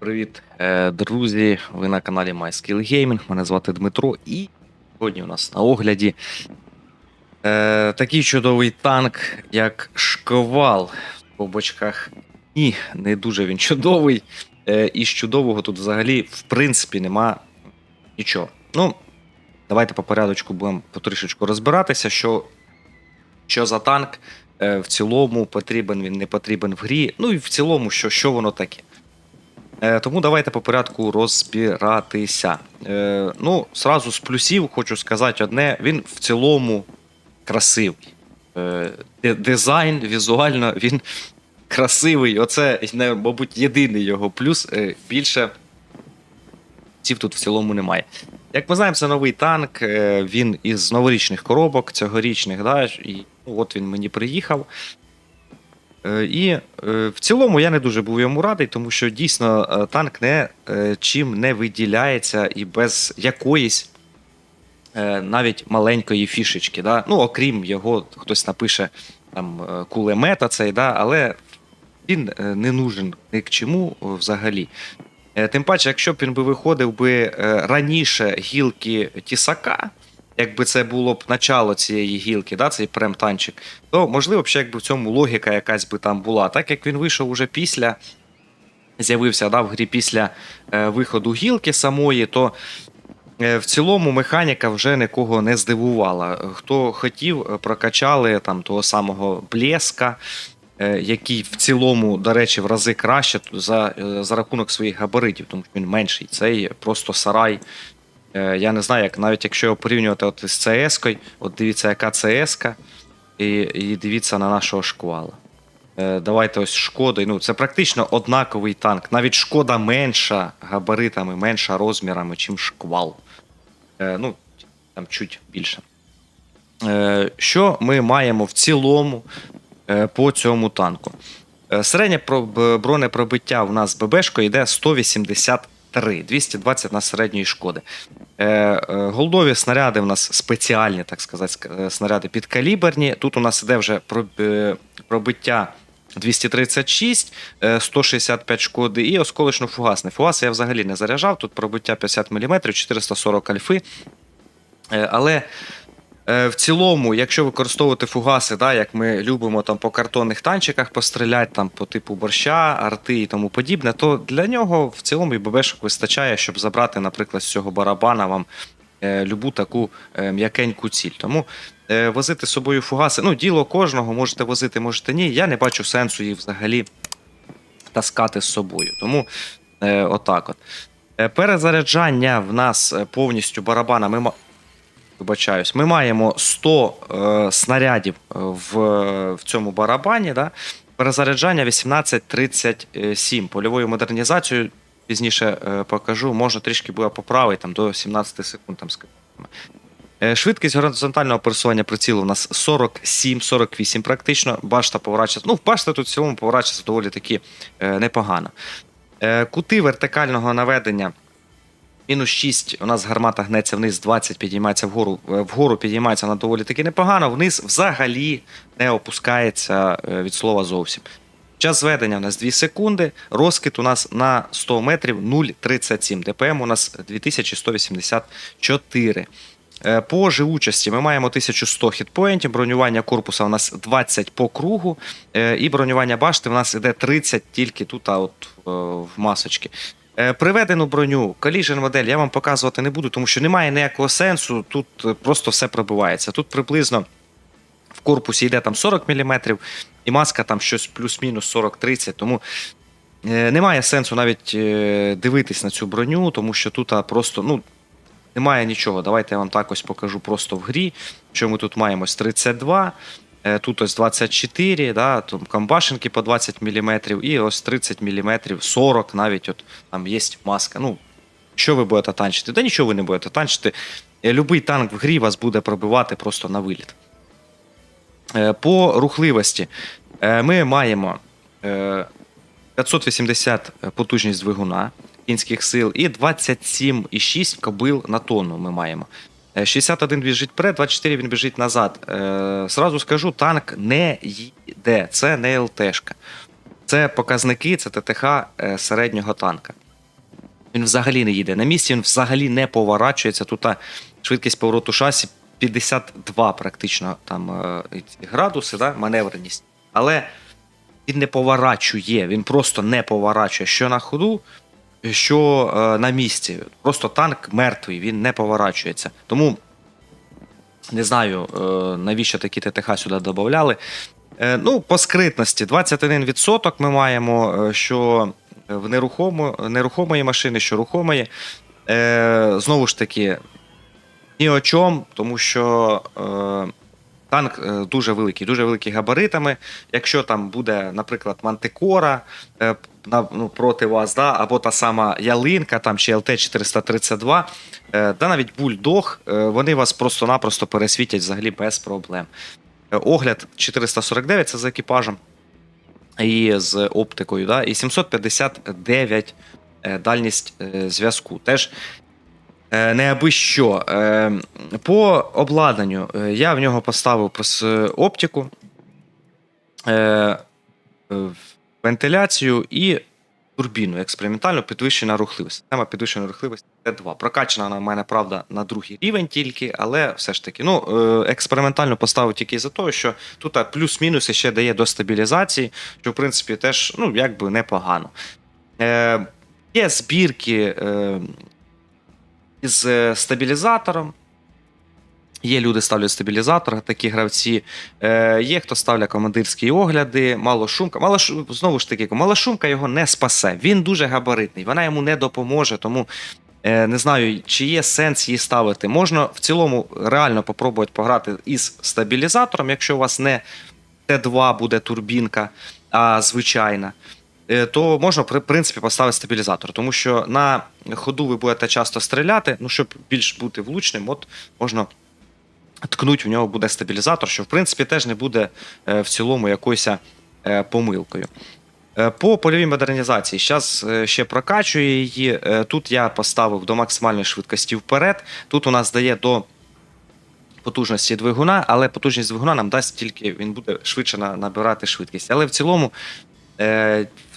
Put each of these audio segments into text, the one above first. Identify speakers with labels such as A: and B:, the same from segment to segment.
A: Привіт, е, друзі! Ви на каналі MySkill Gaming. Мене звати Дмитро, і сьогодні у нас на огляді е, такий чудовий танк, як Шквал в скобочках. Ні, не дуже він чудовий. Е, і з чудового тут взагалі, в принципі, нема нічого. Ну, давайте по порядочку будемо потрішечку розбиратися, що, що за танк. е, В цілому потрібен він, не потрібен в грі. Ну і в цілому, що, що воно таке. Е, Тому давайте по порядку розбиратися. Е, ну, сразу з плюсів хочу сказати одне: він в цілому красивий. Е, дизайн, візуально він красивий. Оце, мабуть, єдиний його плюс. Більше ців тут в цілому немає. Як ми знаємо, це новий танк. Він із новорічних коробок, цьогорічних, да, і ну, от він мені приїхав. Е, І е, в цілому я не дуже був йому радий, тому що дійсно е, танк не чим не виділяється і без якоїсь навіть маленької фішечки. Да? Ну, окрім його, хтось напише там кулемета цей, да? але він не нужен ні к чому взагалі. Тим паче, якщо б він би виходив би раніше гілки Тісака, якби це було б начало цієї гілки, да, цей прем-танчик, то можливо ще якби в цьому логіка якась би там була. Так як він вийшов уже після, з'явився да, в грі після е, виходу гілки самої, то е, в цілому механіка вже нікого не здивувала. Хто хотів, е, прокачали там того самого блеска. е, Який в цілому, до речі, в рази краще за, за рахунок своїх габаритів, тому що він менший. Цей просто сарай Я не знаю, як навіть якщо його порівнювати от з CS-кою, от дивіться, яка CS-ка, і, і дивіться на нашого шквала. Е, Давайте ось шкоди. Ну, це практично однаковий танк. Навіть шкода менша габаритами, менша розмірами, чим шквал. Е, Ну, там чуть більше. Е, Що ми маємо в цілому е, по цьому танку? Е, Середнє бронепробиття у нас з ББшкою йде 183, 220 на середньої шкоди. Е, е, Голдові снаряди у нас спеціальні, так сказати, е, снаряди підкаліберні. Тут у нас іде вже про- пробиття 236, е, 165 шкоди і осколочно-фугасний. Фугас я взагалі не заряджав, тут пробиття 50 мм, 440 альфи. Але в цілому, якщо використовувати фугаси, да, як ми любимо там по картонних танчиках постріляти, там по типу борща, арти і тому подібне, то для нього в цілому і ББшок вистачає, щоб забрати, наприклад, з цього барабана вам е, любу таку е, м'якеньку ціль. Тому е, возити з собою фугаси, ну, діло кожного, можете возити, можете ні. Я не бачу сенсу їх взагалі таскати з собою. Тому е, отак от. Е, Перезаряджання в нас е, повністю барабана. Ми Вибачаюсь, ми маємо 100 е, снарядів е, в, в цьому барабані. Да? Перезаряджання 18.37. Польовою модернізацією пізніше е, покажу, можна трішки буде поправити там, до 17 секунд. Там. Е, Швидкість горизонтального пересування прицілу у нас 47-48 практично. Башта поворачується. Ну, башта тут в цілому поворачується доволі таки е, непогано. Е, Кути вертикального наведення. Мінус 6, у нас гармата гнеться вниз, 20 підіймається вгору. Е, Вгору підіймається вона доволі таки непогано, вниз взагалі не опускається е, від слова зовсім. Час зведення у нас 2 секунди, розкид у нас на 100 метрів 0,37. ДПМ у нас 2184. Е, По живучості ми маємо 1100 хітпоінтів, бронювання корпуса у нас 20 по кругу, і бронювання башти у нас іде 30 тільки тут, а от в масочці. Е, Приведену броню, collision модель я вам показувати не буду, тому що немає ніякого сенсу. Тут е, просто все пробивається. Тут приблизно в корпусі йде там 40 мм, і маска там щось плюс-мінус 40-30. Тому е, немає сенсу навіть дивитись на цю броню, тому що тут просто ну, немає нічого. Давайте я вам так ось покажу просто в грі. Що ми тут маємо ось 32. Е, Тут ось 24, да, там камбашенки по 20 мм, і ось 30 мм, 40 навіть от там є маска. Ну, що ви будете танчити? Та нічого ви не будете танчити. Е, Любий танк в грі вас буде пробивати просто на виліт. Е, По рухливості ми маємо е, 580 потужність двигуна кінських сил і 27,6 кобил на тонну ми маємо. Е, 61 біжить вперед, 24 він біжить назад. Е, Сразу скажу, танк не їде, це не ЛТшка. Це показники, це ТТХ е, середнього танка. Він взагалі не їде. На місці він взагалі не поворачується. Тут швидкість повороту шасі 52 практично там е, градуси, да, маневреність. Але він не поворачує, він просто не поворачує. Що на ходу, що е, на місці. Просто танк мертвий, він не поворачується. Тому не знаю, е, навіщо такі ТТХ сюди додавали. Е, ну, по скритності 21% ми маємо, що в нерухомо, нерухомої машини, що рухомої. Знову ж таки, ні о чому, тому що танк е, дуже великий, дуже великий габаритами. Якщо там буде, наприклад, мантикора е, ну, проти вас, да, або та сама ялинка, там чи ЛТ-432, е, да навіть бульдог, вони вас просто-напросто пересвітять взагалі без проблем. Огляд 449 це з екіпажем і з оптикою, да, і 759 е, дальність зв'язку. Теж не аби що. Е, По обладнанню е, я в нього поставив оптику, е, е, вентиляцію і турбіну експериментальну підвищена рухливість. Система підвищена рухливості Т2. Прокачана вона в мене, правда, на другий рівень тільки, але все ж таки, ну, е, експериментально поставив тільки за того, що тут плюс-мінус ще дає до стабілізації, що в принципі теж ну, якби непогано. Е, є збірки е, із е, стабілізатором. Є люди ставлять стабілізатор, такі гравці. Е, є хто ставлять командирські огляди, малошумка. Малош... Знову ж таки, малошумка його не спасе. Він дуже габаритний, вона йому не допоможе, тому е, не знаю, чи є сенс її ставити. Можна в цілому реально попробувати пограти із стабілізатором, якщо у вас не Т2 буде турбінка, а звичайна. Е, То можна в принципі поставити стабілізатор, тому що на ходу ви будете часто стріляти. Ну, щоб більш бути влучним, от можна ткнуть в нього буде стабілізатор, що в принципі теж не буде е, в цілому якоюсь е, помилкою. По польовій модернізації, зараз ще прокачую її. Тут я поставив до максимальної швидкості вперед. Тут у нас дає до потужності двигуна, але потужність двигуна нам дасть тільки він буде швидше набирати швидкість. Але в цілому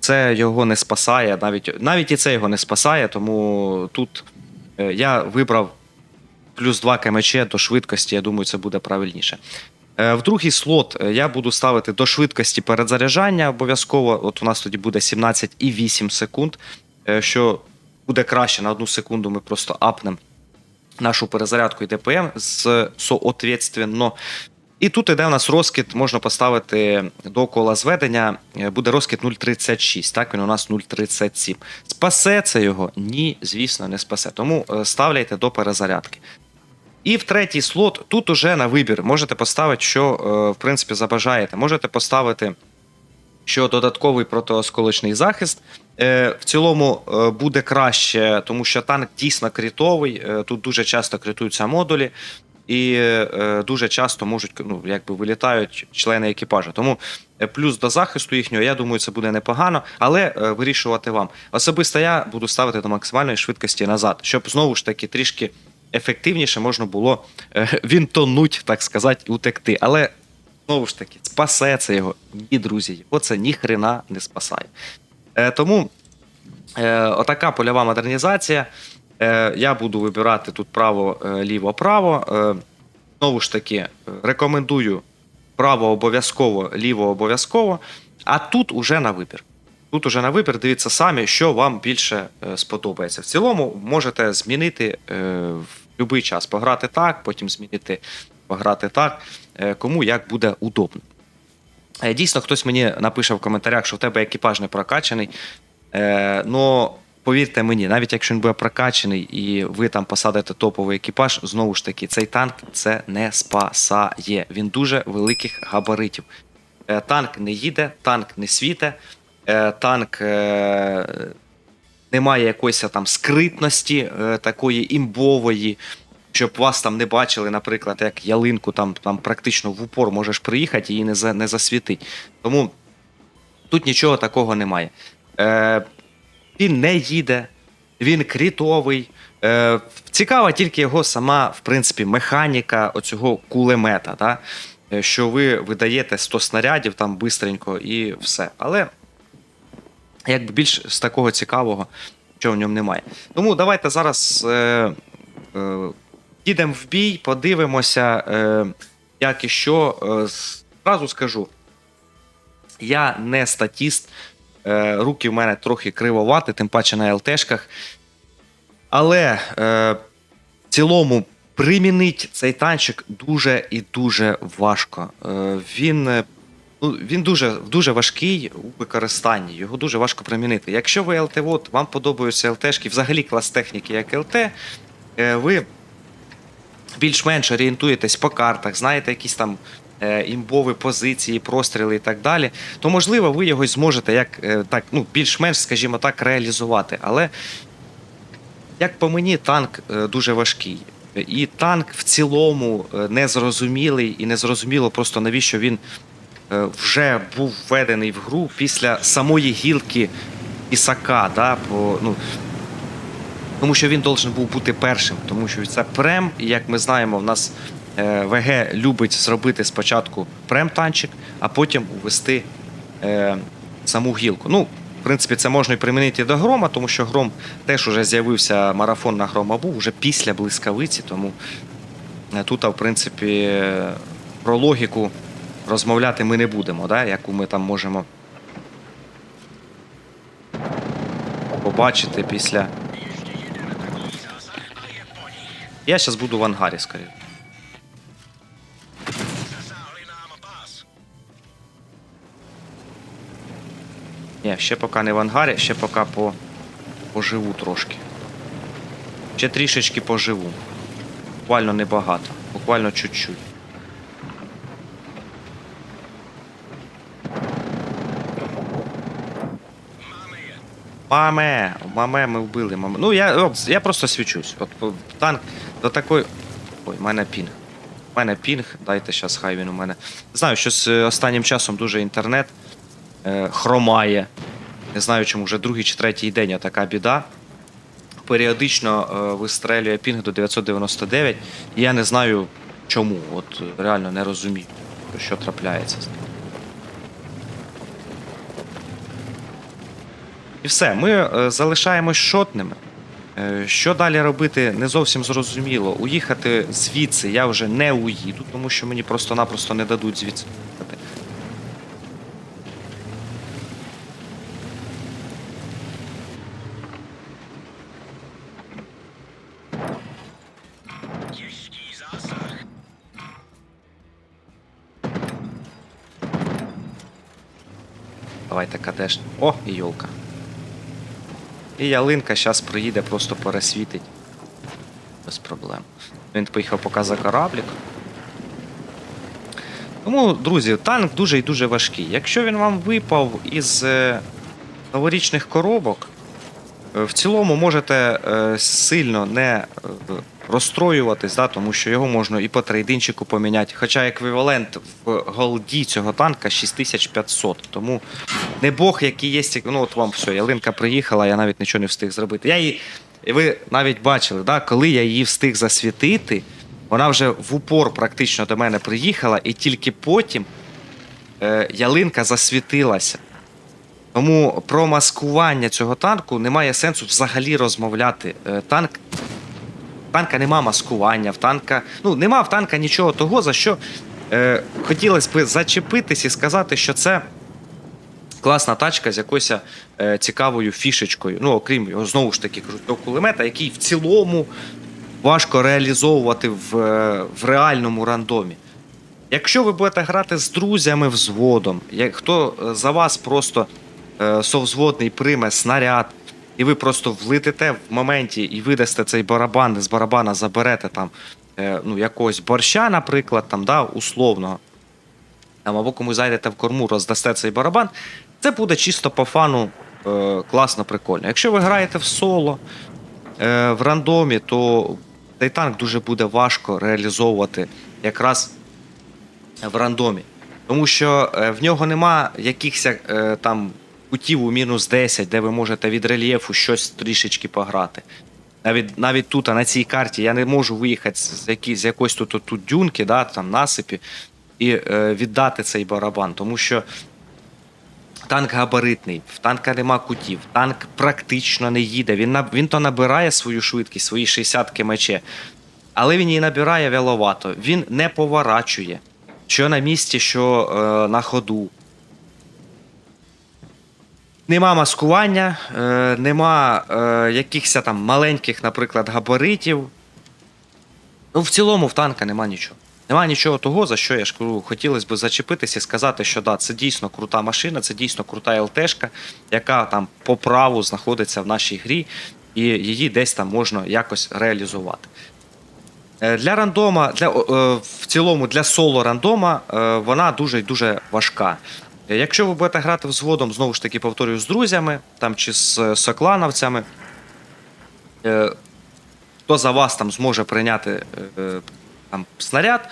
A: це його не спасає, навіть, навіть і це його не спасає, тому тут е, я вибрав плюс 2 кмч до швидкості, я думаю, це буде правильніше. Е, В другий слот е, я буду ставити до швидкості перезаряджання обов'язково. От у нас тоді буде 17,8 секунд, що буде краще на одну секунду. Ми просто апнемо нашу перезарядку і ДПМ з соответственно. І тут іде у нас розкид, можна поставити до кола зведення, е, буде розкид 0,36, так він у нас 0,37. Спасе це його? Ні, звісно, не спасе. Тому е, ставляйте до перезарядки. І в третій слот тут уже на вибір можете поставити, що е, в принципі забажаєте. Можете поставити, що додатковий протиосколочний захист. В цілому буде краще, тому що танк дійсно критовий. е, Тут дуже часто критуються модулі, і е, дуже часто можуть ну, якби вилітають члени екіпажу. Тому е, плюс до захисту їхнього, я думаю, це буде непогано, але е, вирішувати вам. Особисто я буду ставити до максимальної швидкості назад, щоб знову ж таки трішки ефективніше можна було е, вінтонуть, так сказати, утекти. Але знову ж таки, спасе це його. Ні, друзі, його це ніхрена не спасає. Е, тому е, отака польова модернізація. Е, я буду вибирати тут право, е. Е, знову ж таки, рекомендую право обов'язково, ліво обов'язково. А тут уже на вибір. Тут уже на вибір, дивіться самі, що вам більше сподобається. В цілому можете змінити в будь-який час. Пограти так, потім змінити, пограти так, кому як буде удобно. Дійсно, хтось мені напише в коментарях, що в тебе екіпаж не прокачаний. Но повірте мені, навіть якщо він буде прокачаний і ви там посадите топовий екіпаж, знову ж таки, цей танк це не спасає. Він дуже великих габаритів. Е, танк не їде, танк не світе, е, танк е, не має якоїсь там скритності такої імбової. Щоб вас там не бачили, наприклад, як ялинку там, там практично в упор можеш приїхати і не, за, не засвітить. Тому тут нічого такого немає. Е, він не їде, він крітовий. Е, цікава тільки його сама, в принципі, механіка оцього кулемета, да? Е, що ви видаєте 100 снарядів там бистренько і все. Але якби більш з такого цікавого що в ньому немає. Тому давайте зараз е, е, їдемо в бій, подивимося, е, як і що. Е, зразу скажу, я не статіст, руки в мене трохи кривовати, тим паче на ЛТшках. Але е, в цілому примінити цей танчик дуже і дуже важко. Е, він, е, ну, він дуже, дуже важкий у використанні, його дуже важко примінити. Якщо ви ЛТ-вод, вам подобаються ЛТшки, взагалі клас техніки як ЛТ, е, ви більш-менш орієнтуєтесь по картах, знаєте якісь там е, імбові позиції, простріли і так далі, то можливо ви його зможете як е, так, ну, більш-менш, скажімо так, реалізувати. Але як по мені, танк е, дуже важкий. І танк в цілому е, незрозумілий, і незрозуміло просто навіщо він е, вже був введений в гру після самої гілки Ісака. Да, по, ну, тому що він должен був бути першим, тому що це прем, і як ми знаємо, в нас е, ВГ любить зробити спочатку прем-танчик, а потім увести е, саму гілку. Ну, в принципі, це можна і примінити до грома, тому що гром теж уже з'явився марафон на грома був уже після блискавиці, тому е, тут, в принципі, е, про логіку розмовляти ми не будемо, да, яку ми там можемо побачити після. Я зараз буду в ангарі, скоріше. Ні, ще поки не в ангарі, ще поки по... поживу трошки. Ще трішечки поживу. Буквально небагато. Буквально чуть-чуть. Маме, маме, ми вбили, маме. Ну, я, я просто свічусь. От танк до такої. Ой, в мене пінг. У мене пінг, дайте зараз, хай він у мене. Знаю, щось е, останнім часом дуже інтернет хромає. Не знаю, чому вже другий чи третій день така біда. Періодично е, вистрелює пінг до 999. І я не знаю чому. От е, реально не розумію, що трапляється. з ним. І все, ми е, залишаємось шотними. Е, Що далі робити, не зовсім зрозуміло. Уїхати звідси я вже не уїду, тому що мені просто-напросто не дадуть звідси. Уїхати. О, і йолка. І ялинка зараз приїде, просто пересвітить. Без проблем. Він поїхав поки за кораблік. Тому, друзі, танк дуже і дуже важкий. Якщо він вам випав із е, новорічних коробок, е, в цілому можете е, сильно не розстроюватись, да, тому що його можна і по трейдинчику поміняти. Хоча еквівалент в голді цього танка 6500. Тому не Бог, який є. Ну от вам все, ялинка приїхала, я навіть нічого не встиг зробити. Я її, і ви навіть бачили, да, коли я її встиг засвітити, вона вже в упор практично до мене приїхала, і тільки потім е, ялинка засвітилася. Тому про маскування цього танку немає сенсу взагалі розмовляти. Е, танк. Танка нема маскування, в танка. Ну, нема в танка нічого того, за що е, хотілося б зачепитись і сказати, що це класна тачка з якоюсь е, цікавою фішечкою. Ну, окрім знову ж таки, кажу, кулемета, який в цілому важко реалізовувати в, е, в реальному рандомі. Якщо ви будете грати з друзями взводом, як хто е, за вас просто е, совзводний прийме снаряд, і ви просто влетите в моменті і видасте цей барабан, з барабана заберете там е, ну, якогось борща, наприклад, там, да, условного, там, або комусь зайдете в корму, роздасте цей барабан, це буде чисто по фану е, класно, прикольно. Якщо ви граєте в соло, е, в рандомі, то цей танк дуже буде важко реалізовувати якраз в рандомі. Тому що е, в нього нема якихось е, там кутів у мінус 10, де ви можете від рельєфу щось трішечки пограти. Навіть, навіть тут, на цій карті, я не можу виїхати з, які, з якоїсь тут, тут, дюнки, да, там насипі, і е, віддати цей барабан. Тому що Танк габаритний, в танка нема кутів, танк практично не їде. Він, він то набирає свою швидкість, свої 60 км, але він її набирає вяловато. Він не поворачує. Що на місці, що е, на ходу. Нема маскування, е, нема е, якихось там маленьких, наприклад, габаритів. Ну, в цілому в танка нема нічого. Нема нічого того, за що я ж кажу, хотілося б зачепитися і сказати, що да, це дійсно крута машина, це дійсно крута ЛТшка, яка там по праву знаходиться в нашій грі, і її десь там можна якось реалізувати. Е, Для рандома, для, е, в цілому для соло рандома е, вона дуже дуже важка. Якщо ви будете грати взводом, знову ж таки повторюю, з друзями там, чи з е, соклановцями, е, хто за вас там зможе прийняти е, там, снаряд,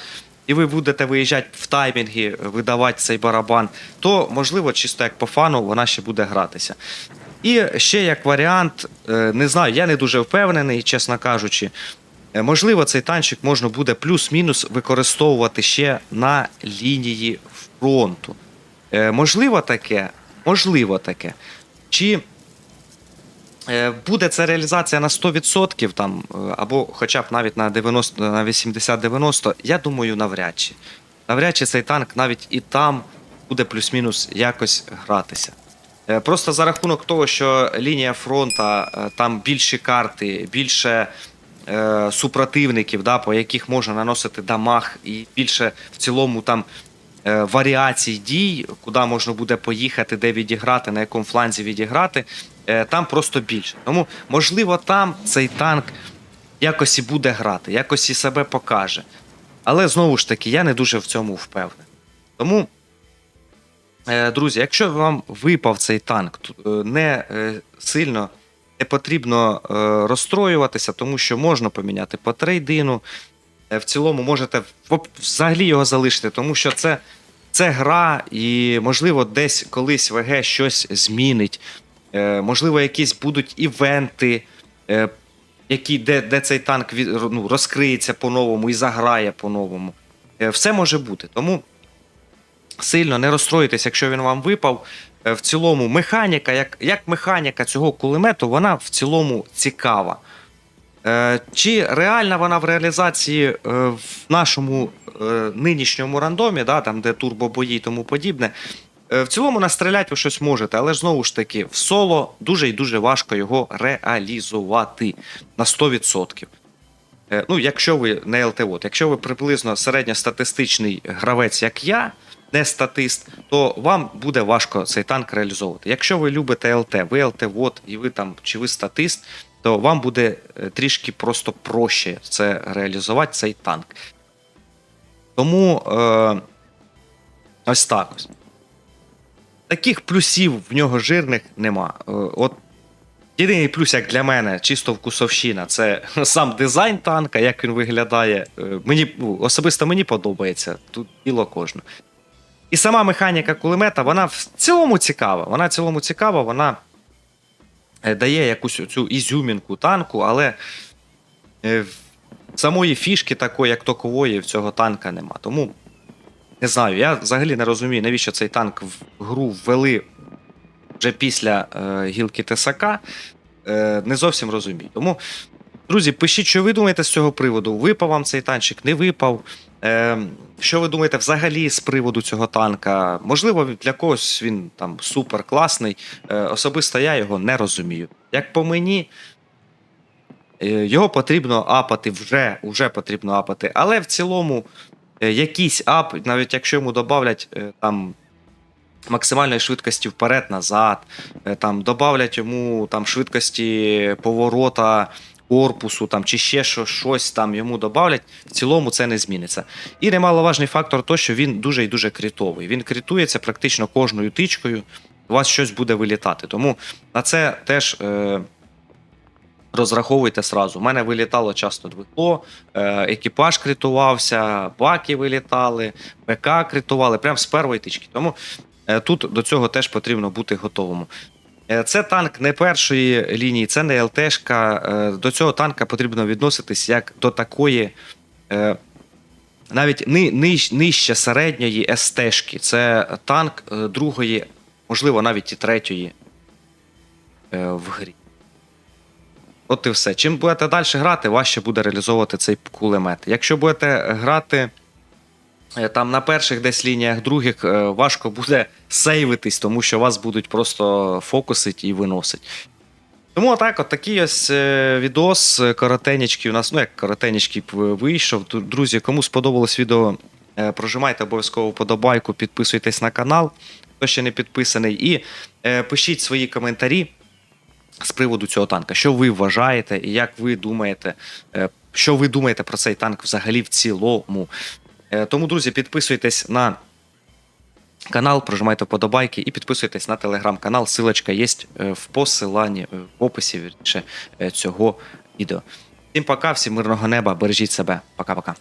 A: і ви будете виїжджати в таймінги, видавати цей барабан, то можливо, чисто як по фану, вона ще буде гратися. І ще як варіант, не знаю, я не дуже впевнений, чесно кажучи. Можливо, цей танчик можна буде плюс-мінус використовувати ще на лінії фронту. Е, Можливо таке, можливо таке. Чи е, буде це реалізація на 100% там, е, або хоча б навіть на 90, на 80-90, я думаю, навряд чи. Навряд чи цей танк навіть і там буде плюс-мінус якось гратися. Е, Просто за рахунок того, що лінія фронта, е, там більші карти, більше е, супротивників, да, по яких можна наносити дамаг, і більше в цілому там варіацій дій, куди можна буде поїхати, де відіграти, на якому фланзі відіграти, е, там просто більше. Тому, можливо, там цей танк якось і буде грати, якось і себе покаже. Але знову ж таки, я не дуже в цьому впевнений. Тому, е, друзі, якщо вам випав цей танк, е, не е, сильно не потрібно е, розстроюватися, тому що можна поміняти по трейдину. Е, В цілому можете взагалі його залишити, тому що це, це гра, і, можливо, десь колись ВГ щось змінить. Е, Можливо, якісь будуть івенти, е, які, де, де цей танк від, ну, розкриється по-новому і заграє по-новому. Е, Все може бути. Тому сильно не розстроїтесь, якщо він вам випав. Е, В цілому, механіка, як, як механіка цього кулемету, вона в цілому цікава. Е, Чи реальна вона в реалізації е, в нашому е, нинішньому рандомі, да, там, де турбобої і тому подібне? В цілому настріляти ви щось можете, але ж знову ж таки, в соло дуже і дуже важко його реалізувати на 100%. Е, Ну, якщо ви не ЛТО, якщо ви приблизно середньостатистичний гравець, як я, не статист, то вам буде важко цей танк реалізовувати. Якщо ви любите ЛТ, ви ЛТ-вод і ви там чи ви статист, то вам буде е, трішки просто проще це реалізувати, цей танк. Тому е, ось так. Таких плюсів в нього жирних нема. Е, От єдиний плюс, як для мене, чисто вкусовщина, це сам дизайн танка, як він виглядає. Е, Мені ну, особисто мені подобається. Тут діло кожне. І сама механіка кулемета, вона в цілому цікава. Вона в цілому цікава, вона дає якусь цю ізюмінку танку, але е, самої фішки такої, як токової, в цього танка нема. Тому не знаю, я взагалі не розумію, навіщо цей танк в гру ввели вже після е, гілки Тесака. Е, не зовсім розумію. Тому, друзі, пишіть, що ви думаєте з цього приводу. Випав вам цей танчик, не випав. Е, що ви думаєте взагалі з приводу цього танка? Можливо, для когось він там супер класний. Е, особисто я його не розумію. Як по мені, е, його потрібно апати вже, вже потрібно апати. Але в цілому, е, якийсь ап, навіть якщо йому додавлять е, там. Максимальної швидкості вперед-назад, е, там додавлять йому там швидкості поворота корпусу, там чи ще що, щось там йому додавлять, в цілому це не зміниться. І немаловажний фактор то, що він дуже і дуже крітовий. Він крітується практично кожною тичкою, у вас щось буде вилітати. Тому на це теж. Е- Розраховуйте сразу. У мене вилітало часто двикло, е, екіпаж критувався, баки вилітали, ПК критували, прямо з першої тички. Тому е, тут до цього теж потрібно бути готовим. Е, Це танк не першої лінії, це не ЛТшка. Е, До цього танка потрібно відноситись як до такої. е, Навіть ни, ниж, нижче середньої СТшки. Це танк другої можливо, навіть і третьої в грі. От і все. Чим будете далі грати, важче буде реалізовувати цей кулемет. Якщо будете грати там на перших десь лініях, других, е, важко буде сейвитись, тому що вас будуть просто фокусить і виносить. Тому отак, от такий ось е, відос е, коротенечки у нас, ну як коротенечки вийшов. Друзі, кому сподобалось відео, е, прожимайте обов'язково вподобайку, підписуйтесь на канал, хто ще не підписаний, і е, пишіть свої коментарі з приводу цього танка. Що ви вважаєте, і як ви думаєте, е, що ви думаєте про цей танк взагалі в цілому. Е, Тому, друзі, підписуйтесь на канал, прожимайте вподобайки і підписуйтесь на телеграм-канал. Силочка є е, в посиланні, е, в описі вірніше, цього відео. Всім пока, всім мирного неба, бережіть себе. Пока-пока.